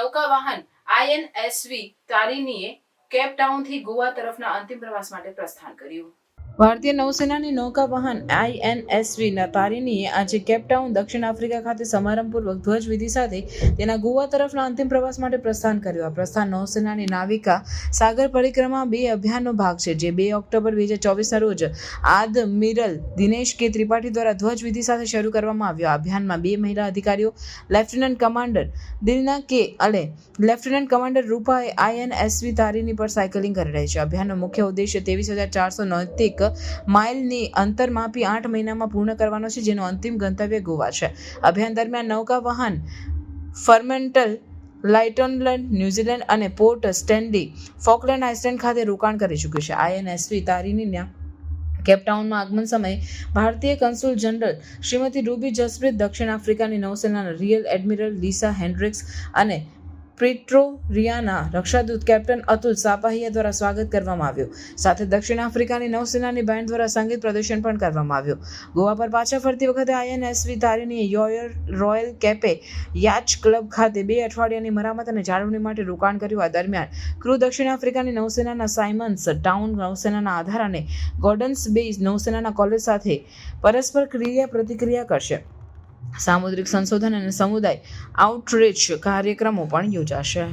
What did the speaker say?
નૌકાવાહન INSV તારીનીએ કેપટાઉનથી Goa તરફના અંતિમ પ્રવાસ માટે પ્રસ્થાન કર્યું. ભારતીય નૌસેનાની નૌકા વાહન આઈએનએસવી તારીનીએ આજે કેપટાઉન દક્ષિણ આફ્રિકા ખાતે સમારંભપૂર્વક ધ્વજવિધિ સાથે તેના ગોવા તરફના અંતિમ પ્રવાસ માટે પ્રસ્થાન કર્યું. આ પ્રસ્થાન નૌસેનાની નાવિકા સાગર પરિક્રમા બે અભિયાનનો ભાગ છે, જે બે ઓક્ટોબર બે હજાર ચોવીસના રોજ આદમિરલ દિનેશ કે ત્રિપાઠી દ્વારા ધ્વજવિધિ સાથે શરૂ કરવામાં આવ્યો. આ અભિયાનમાં બે મહિલા અધિકારીઓ, લેફ્ટનન્ટ કમાન્ડર દિલના કે અને લેફ્ટનન્ટ કમાન્ડર રૂપાએ આઈએનએસવી તારીની પર સાયકલિંગ કરી રહી છે. અભિયાનનો મુખ્ય ઉદ્દેશ્ય ત્રેવીસ હજાર ચારસો નૈતિક માઇલની અંતર માપી આઠ મહિનામાં પૂર્ણ કરવાનો છે, જેનો અંતિમ ગંતવ્ય ગોવા છે. અભિયાન દરમિયાન નૌકા વાહન, ફર્મેન્ટલ, લાઇટનલેન્ડ, ન્યૂઝીલેન્ડ અને પોર્ટ સ્ટેન્ડી, ફોકલેન્ડ, આઇસલેન્ડ ખાતે રોકાણ કરી ચૂક્યું છે. આઈએનએસવી તારીની કેપટાઉનમાં આગમન સમયે ભારતીય કન્સુલ જનરલ શ્રીમતી રૂબી જસપ્રીત દક્ષિણ આફ્રિકાની નૌસેનાના રિયલ એડમિરલ લીસા હેન્ડ્રિક્સ અને પ્રિટ્રોરિયાના રક્ષાદૂત કેપ્ટન અતુલ સાપાહિયા દ્વારા સ્વાગત કરવામાં આવ્યું. સાથે દક્ષિણ આફ્રિકાની નૌસેનાની બેન્ડ દ્વારા સંગીત પ્રદર્શન પણ કરવામાં આવ્યું. ગોવા પર પાછા ફરતી વખતે આઈએનએસવી તારીની યોયર રોયલ કેપે યાચ ક્લબ ખાતે બે અઠવાડિયાની મરામત અને જાળવણી માટે રોકાણ કર્યું. આ દરમિયાન ક્રૂ દક્ષિણ આફ્રિકાની નૌસેનાના સાયમન્સ ટાઉન નૌસેનાના આધાર અને ગોર્ડન્સ બે નૌસેનાના કોલેજ સાથે પરસ્પર ક્રિયા પ્રતિક્રિયા કરશે. સામુદ્રિક સંશોધન અને સમુદાય આઉટરીચ કાર્યક્રમો પણ યોજાશે.